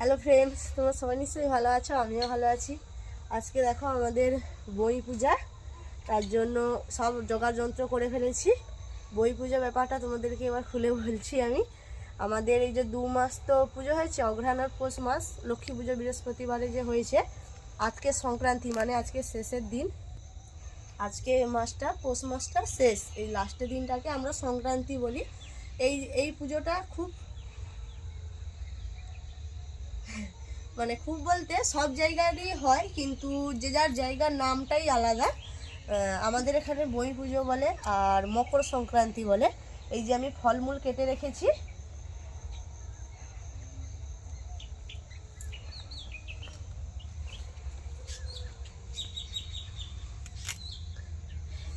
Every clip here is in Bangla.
হ্যালো ফ্রেন্ডস তোমরা সবাই নিশ্চয়ই ভালো আছো? আমিও ভালো আছি। আজকে দেখো আমাদের বই পূজা। তার জন্য সব জোগাড় যন্ত্র করে ফেলেছি। বই পূজা ব্যাপারটা তোমাদেরকে এবার খুলে বলছি আমি। আমাদের এই যে দু মাস তো পুজো হয়েছে আর পৌষ মাস, লক্ষ্মী পুজো বৃহস্পতিবারে যে হয়েছে, আজকে সংক্রান্তি মানে আজকে শেষের দিন। আজকে মাসটা, পৌষ মাসটা শেষ। এই লাস্টের দিনটাকে আমরা সংক্রান্তি বলি। এই এই পুজোটা খুব মানে খুব বলতে সব জায়গারই হয়, কিন্তু যে যার জায়গার নামটাই আলাদা। আমাদের এখানে বই পুজো বলে আর মকর সংক্রান্তি বলে। এই যে আমি ফলমূল কেটে রেখেছি।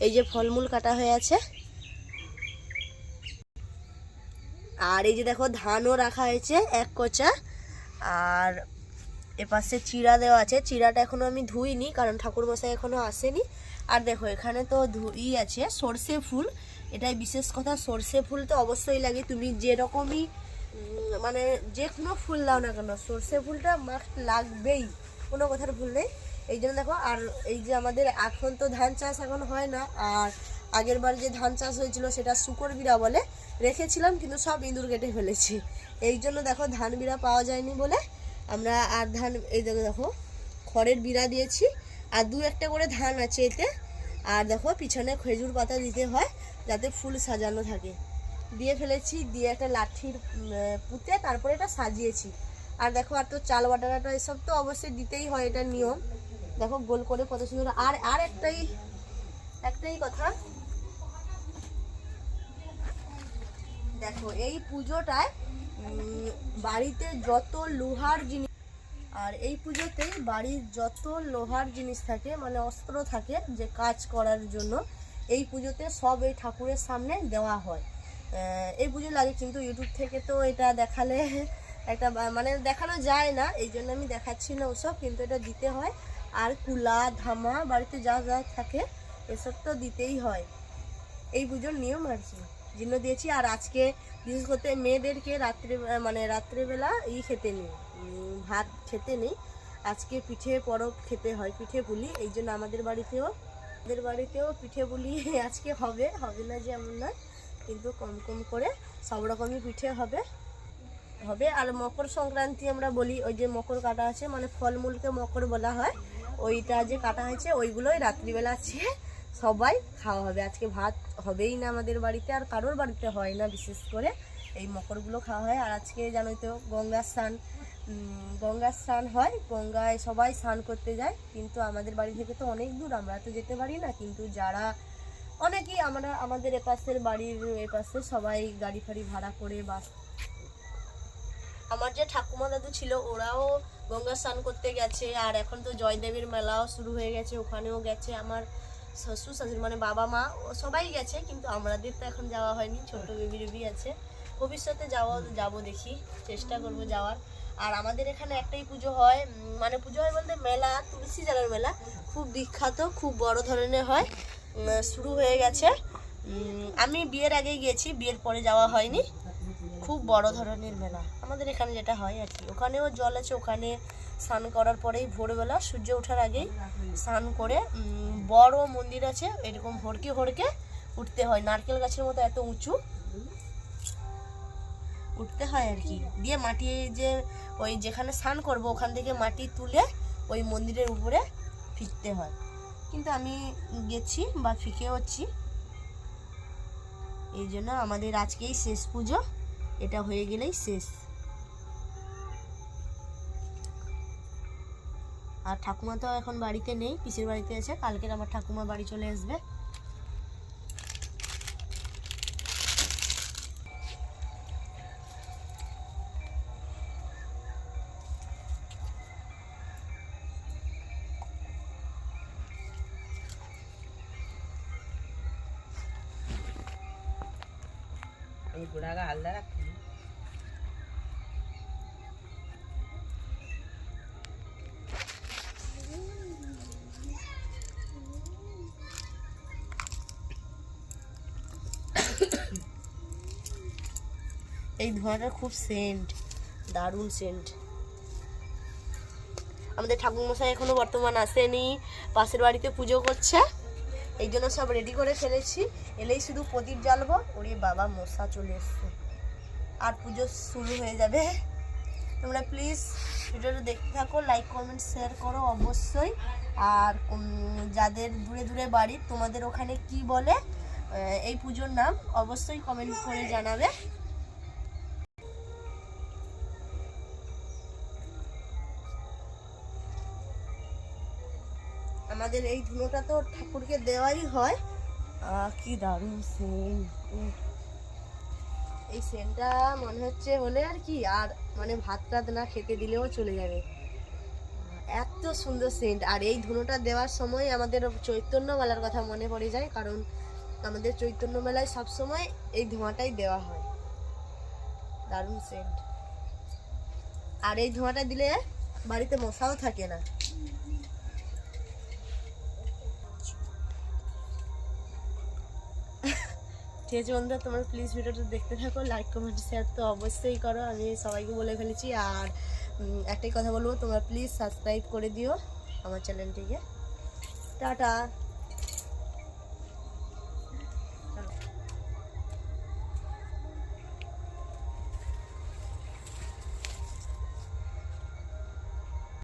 এই যে ফলমূল কাটা হয়ে আছে। আর এই যে দেখো, ধানও রাখা হয়েছে এক কোচা। আর এপাশে চিড়া দেওয়া আছে। চিড়াটা এখনও আমি ধুইনি, কারণ ঠাকুর মশাই এখনও আসেনি। আর দেখো, এখানে তো ধুই আছে, সর্ষে ফুল। এটাই বিশেষ কথা, সর্ষে ফুল তো অবশ্যই লাগে। তুমি যেরকমই মানে যে কোনো ফুল দাও না কেন, সর্ষে ফুলটা মাস্ট লাগবেই। কোনো কথার ভুল নেই। এই জন্য দেখো, আর এই যে আমাদের এখন তো ধান চাষ এখন হয় না, আর আগের বার যে ধান চাষ হয়েছিল সেটা শুকর বিড়া বলে রেখেছিলাম, কিন্তু সব ইঁদুর কেটে ফেলেছি। এই জন্য দেখো ধান বিড়া পাওয়া যায়নি বলে আমরা আর ধান, এই দেখো দেখো, খড়ের বিড়া দিয়েছি, আর দু একটা করে ধান আছে এতে। আর দেখো, পিছনে খেজুর পাতা দিতে হয়, যাতে ফুল সাজানো থাকে। দিয়ে ফেলেছি, দিয়ে একটা লাঠির পুঁতে তারপরে এটা সাজিয়েছি। আর দেখো, আর তো চাল বাটাটা এসব তো অবশ্যই দিতেই হয়, এটা নিয়ম। দেখো, গোল করে কত সুন্দর। আর আর একটাই একটাই কথা। দেখো, এই পুজোটায় বাড়িতে যত লোহার জিনিস আর এই পুজোতেই বাড়ির যত লোহার জিনিস থাকে মানে অস্ত্র থাকে যে কাজ করার জন্য, এই পুজোতে সব এই ঠাকুরের সামনে দেওয়া হয়। এই পুজো লাগে কিন্তু ইউটিউব থেকে তো এটা দেখালে একটা মানে দেখানো যায় না, এই জন্য আমি দেখাচ্ছি না ওসব, কিন্তু এটা দিতে হয়। আর কুলা, ধামা, বাড়িতে যা যা থাকে, এসব তো দিতেই হয়। এই পুজোর নিয়ম আর কি। জন্য দিয়েছি, আর আজকে বিশেষ করে মেয়েদেরকে রাত্রে মানে রাত্রেবেলা ই খেতে নেই ভাত খেতে নেই আজকে পিঠে পরব খেতে হয়, পিঠে পুলি। এই জন্য আমাদের বাড়িতেও আমাদের বাড়িতেও পিঠে পুলি আজকে হবে। হবে না যে এমন নয়, কিন্তু কম কম করে সব রকমই পিঠে হবে। হবে। আর মকর সংক্রান্তি আমরা বলি, ওই যে মকর কাটা আছে মানে ফলমূলকে মকর বলা হয়। ওইটা যে কাটা হয়েছে, ওইগুলোই রাত্রিবেলা আছে। সবাই খাওয়া হবে। আজকে ভাত হবেই না আমাদের বাড়িতে, আর কারোর বাড়িতে হয় না বিশেষ করে। এই মকরগুলো খাওয়া হয়। আর আজকে জানোই তো গঙ্গা স্নান। গঙ্গা স্নান হয়, গঙ্গায় সবাই স্নান করতে যায়। কিন্তু আমাদের বাড়ি থেকে তো অনেক দূর, আমরা তো যেতে পারি না। কিন্তু যারা, অনেকেই আমরা, আমাদের এপাশের বাড়ির এপাশে সবাই গাড়ি ফাড়ি ভাড়া করে বাস আমার যে ঠাকুমা দাদু ছিল, ওরাও গঙ্গা স্নান করতে গেছে। আর এখন তো জয়দেবের মেলাও শুরু হয়ে গেছে, ওখানেও গেছে। আমার শ্বশুর, শাশুড়ি মানে বাবা, মা সবাই গেছে, কিন্তু আমাদের তো এখন যাওয়া হয়নি ছোট বেবি বেবি আছে। ভবিষ্যতে যাওয়া, যাব দেখি, চেষ্টা করব যাওয়ার। আর আমাদের এখানে একটাই পুজো হয় মানে পুজো হয় বলতে মেলা, তুলসী জালার মেলা। খুব বিখ্যাত, খুব বড় ধরনের হয় শুরু হয়ে গেছে। আমি বিয়ের আগেই গিয়েছি, বিয়ের পরে যাওয়া হয়নি। খুব বড় ধরনের মেলা। আমাদের এখানে যেটা হয় আর কি, ওখানেও জল আছে, ওখানে স্নান করার পরেই ভোরবেলা সূর্য ওঠার আগেই স্নান করে বড় মন্দির আছে, এরকম হড়কে হড়কে উঠতে হয়। নারকেল গাছের মতো এত উঁচু উঠতে হয় আর কি। দিয়ে মাটি যে ওই যেখানে স্নান করব, ওখান থেকে মাটি তুলে ওই মন্দিরের উপরে ফিরতে হয়। কিন্তু আমি গেছি বা ফিকে হচ্ছি। এই জন্য আমাদের আজকেই শেষ পুজো। এটা হয়ে গেলেই শেষ। আর ঠাকুমা তো এখন বাড়িতে নেই, পিসির বাড়িতে আছে কালকে আমার ঠাকুমা বাড়ি চলে আসবে। গোড়াগা আলাদা এই ধোঁয়াটা খুব সেন্ট, দারুণ সেন্ট। আমাদের ঠাকুরমশাই এখনও বর্তমান আসেনি, পাশের বাড়িতে পুজো করছে। এই জন্য সব রেডি করে ফেলেছি। এলেই শুধু প্রদীপ জ্বালবো, ওরে বাবা, মশা চলে এসছে। আর পুজো শুরু হয়ে যাবে। তোমরা প্লিজ ভিডিওটা দেখতে থাকো লাইক কমেন্ট শেয়ার করো অবশ্যই। আর যাদের দূরে দূরে বাড়ি, তোমাদের ওখানে কি বলে এই পুজোর নাম অবশ্যই কমেন্ট করে জানাবে। আমাদের এই ধুনোটা তো ঠাকুরকে দেওয়াই হয়। কি দারুণ সেন্ট। এই সেন্টটা মনে হচ্ছে হলে আর কি, আর মানে ভাত টাত না খেতে দিলেও চলে যাবে। এত সুন্দর সেন্ট। আর এই ধুনোটা দেওয়ার সময় আমাদের চৈতন্য মেলার কথা মনে পড়ে যায়, কারণ আমাদের চৈতন্য মেলায় সবসময় এই ধোঁয়াটাই দেওয়া হয়। দারুণ সেন্ট। আর এই ধোঁয়াটা দিলে বাড়িতে মশাও থাকে না। ঠিক আছে বন্ধুরা, তোমরা প্লিজ ভিডিওটা দেখতে থাকো লাইক কমেন্ট শেয়ার তো অবশ্যই করো। আমি সবাইকে বলে ফেলেছি। আর একটাই কথা বলব, তোমরা প্লিজ সাবস্ক্রাইব করে দিও আমার চ্যানেলটিকে টাটা।